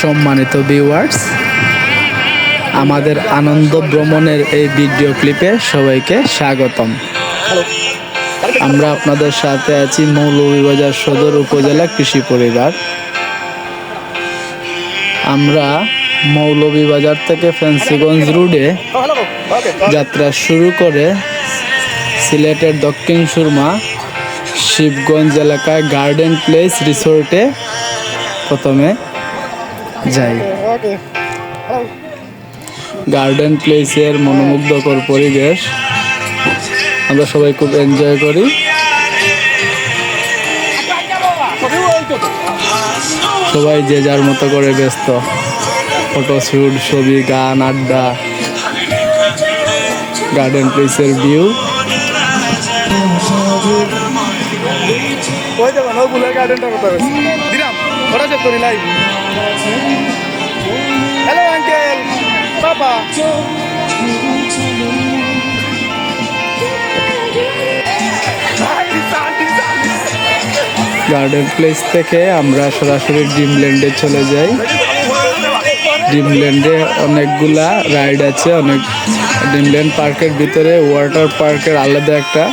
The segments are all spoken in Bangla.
সম্মানিত ভিউয়ার্স আমাদের আনন্দ ভ্রমণের এই ভিডিও ক্লিপে সবাইকে স্বাগতম। আমরা আপনাদের সাথে আছি মৌলভীবাজার সদর উপজেলা কৃষি পরিবার। আমরা মৌলভীবাজার থেকে ফেন্সিগঞ্জ রোডে যাত্রা শুরু করে সিলেটের দক্ষিণ সুরমা, শিবগঞ্জ এলাকায় গার্ডেন প্লেস রিসোর্টে প্রথমে যাই। গার্ডেন প্লেসের মনোমুগ্ধকর পরিবেশ। আমরা সবাই খুব এনজয় করি। সবাই যে যার মতো করে ব্যস্ত। ফটোশ্যুট ছবি, গান, আড্ডা। গার্ডেন প্লেসের ভিউ গার্ডেনটা কথা দিলাম। ওটা চেক করি লাইভ গার্ডেন প্লেস থেকে আমরা সরাসরি ড্রিমল্যান্ডে চলে যাই। ড্রিমল্যান্ডে অনেকগুলা রাইড আছে, অনেক ড্রিমল্যান্ড পার্কের ভিতরে ওয়াটার পার্কের আলাদা একটা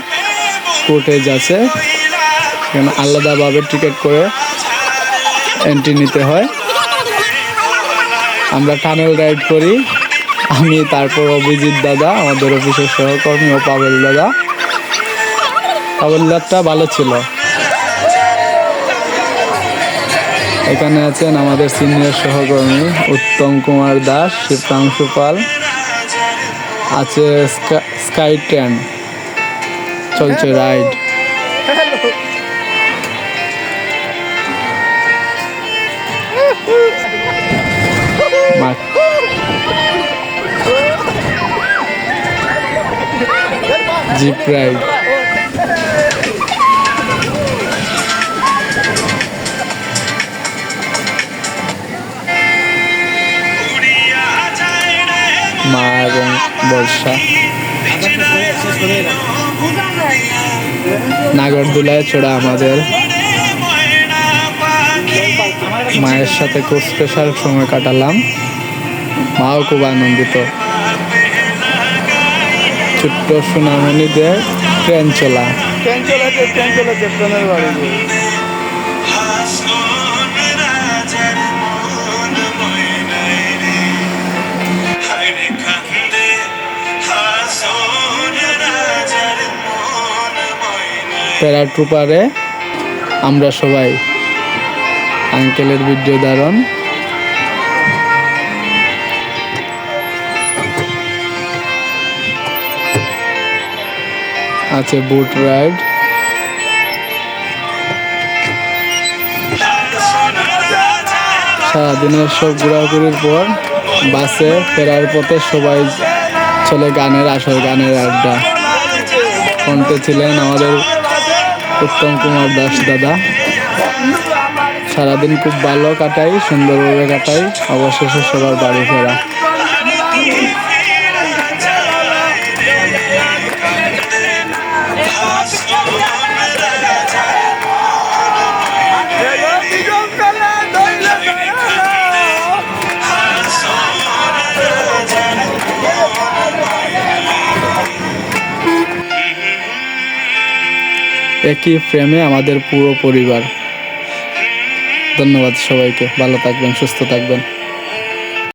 ফুটেজ আছে। সেখানে আলাদাভাবে টিকিট করে এন্ট্রি নিতে হয়। আমরা টানেল রাইড করি। আমি তারপর অভিজিৎ দাদা আমাদের অফিসের সহকর্মী ও পাবেল দাদা। পাবেল দাদা ভালো ছিল। এখানে আছেন আমাদের সিনিয়র সহকর্মী উত্তম কুমার দাস শিবকাংশু পাল। আছে স্কাই ট্রেন। চলছে রাইড। জিপ রাইড মা এবং বর্ষা। নাগরদোলায় চড়া আমাদের। মায়ের সাথে খুব স্পেশাল সময় কাটালাম। মাও খুব আনন্দিত। ছোট্ট সোনামণিদের ট্রেন চলা। ট্রেন ট্রেনের বাড়ি প্যারাট্রুপারে আমরা সবাই আঙ্কেলের ভিডিও দারণ আছে বুট রাইড সারাদিনের সব ঘোরাঘুরির পর বাসে ফেরার পথে সবাই চলে গানের আসর, গানের আড্ডা। কণ্ঠে ছিলেন আমাদের উত্তম কুমার দাস দাদা। সারাদিন খুব ভালো কাটাই, সুন্দরভাবে কাটাই। অবশেষে সবার বাড়ি ফেরা। একই ফ্রেমে আমাদের পুরো পরিবার। ধন্যবাদ সবাইকে। ভালো থাকবেন সুস্থ থাকবেন।